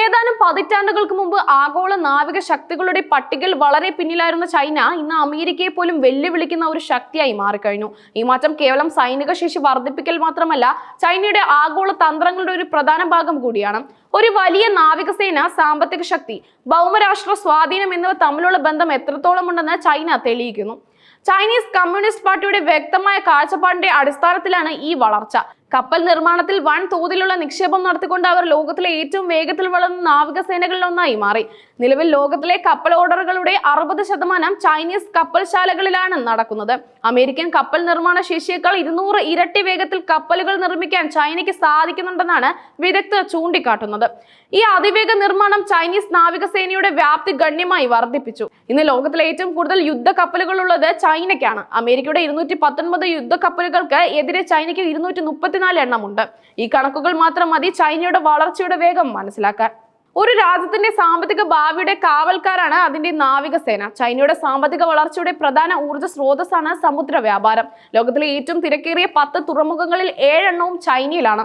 ഏതാനും പതിറ്റാണ്ടുകൾക്ക് മുമ്പ് ആഗോള നാവിക ശക്തികളുടെ പട്ടികയിൽ വളരെ പിന്നിലായിരുന്ന ചൈന ഇന്ന് അമേരിക്കയെ പോലും വെല്ലുവിളിക്കുന്ന ഒരു ശക്തിയായി മാറിക്കഴിഞ്ഞു. ഈ മാറ്റം കേവലം സൈനിക ശേഷി വർദ്ധിപ്പിക്കൽ മാത്രമല്ല ചൈനയുടെ ആഗോള തന്ത്രങ്ങളുടെ ഒരു പ്രധാന ഭാഗം കൂടിയാണ്. ഒരു വലിയ നാവികസേന സാമ്പത്തിക ശക്തി ഭൗമരാഷ്ട്ര സ്വാധീനം എന്നിവ തമ്മിലുള്ള ബന്ധം എത്രത്തോളം ഉണ്ടെന്ന് ചൈന തെളിയിക്കുന്നു. ചൈനീസ് കമ്മ്യൂണിസ്റ്റ് പാർട്ടിയുടെ വ്യക്തമായ കാഴ്ചപ്പാടിന്റെ അടിസ്ഥാനത്തിലാണ് ഈ വളർച്ച. കപ്പൽ നിർമ്മാണത്തിൽ വൻ തോതിലുള്ള നിക്ഷേപം നടത്തിക്കൊണ്ട് അവർ ലോകത്തിലെ ഏറ്റവും വേഗത്തിൽ വളർന്ന നാവികസേനകളിൽ ഒന്നായി മാറി. നിലവിൽ ലോകത്തിലെ കപ്പൽ ഓർഡറുകളുടെ അറുപത് ശതമാനം ചൈനീസ് കപ്പൽശാലകളിലാണ് നടക്കുന്നത്. അമേരിക്കൻ കപ്പൽ നിർമ്മാണ ശേഷിയേക്കാൾ ഇരുന്നൂറ് ഇരട്ടി വേഗത്തിൽ കപ്പലുകൾ നിർമ്മിക്കാൻ ചൈനയ്ക്ക് സാധിക്കുന്നുണ്ടെന്നാണ് വിദഗ്ധർ ചൂണ്ടിക്കാട്ടുന്നത്. ഈ അതിവേഗ നിർമ്മാണം ചൈനീസ് നാവികസേനയുടെ വ്യാപ്തി ഗണ്യമായി വർദ്ധിപ്പിച്ചു. ഇന്ന് ലോകത്തിലെ ഏറ്റവും കൂടുതൽ യുദ്ധ കപ്പലുകൾ ഉള്ളത് ചൈനയ്ക്കാണ്. അമേരിക്കയുടെ ഇരുന്നൂറ്റി പത്തൊൻപത് യുദ്ധ കപ്പലുകൾക്ക് എതിരെ ചൈനയ്ക്ക് ഇരുന്നൂറ്റി മുപ്പത്തിനാല് എണ്ണമുണ്ട്. ഈ കണക്കുകൾ മാത്രം മതി ചൈനയുടെ വളർച്ചയുടെ വേഗം മനസ്സിലാക്കാൻ. ഒരു രാജ്യത്തിന്റെ സാമ്പത്തിക ഭാവിയുടെ കാവൽക്കാരാണ് അതിന്റെ നാവികസേന. ചൈനയുടെ സാമ്പത്തിക വളർച്ചയുടെ പ്രധാന ഊർജ സ്രോതസ്സാണ് സമുദ്ര വ്യാപാരം. ലോകത്തിലെ ഏറ്റവും തിരക്കേറിയ പത്ത് തുറമുഖങ്ങളിൽ ഏഴെണ്ണവും ചൈനയിലാണ്.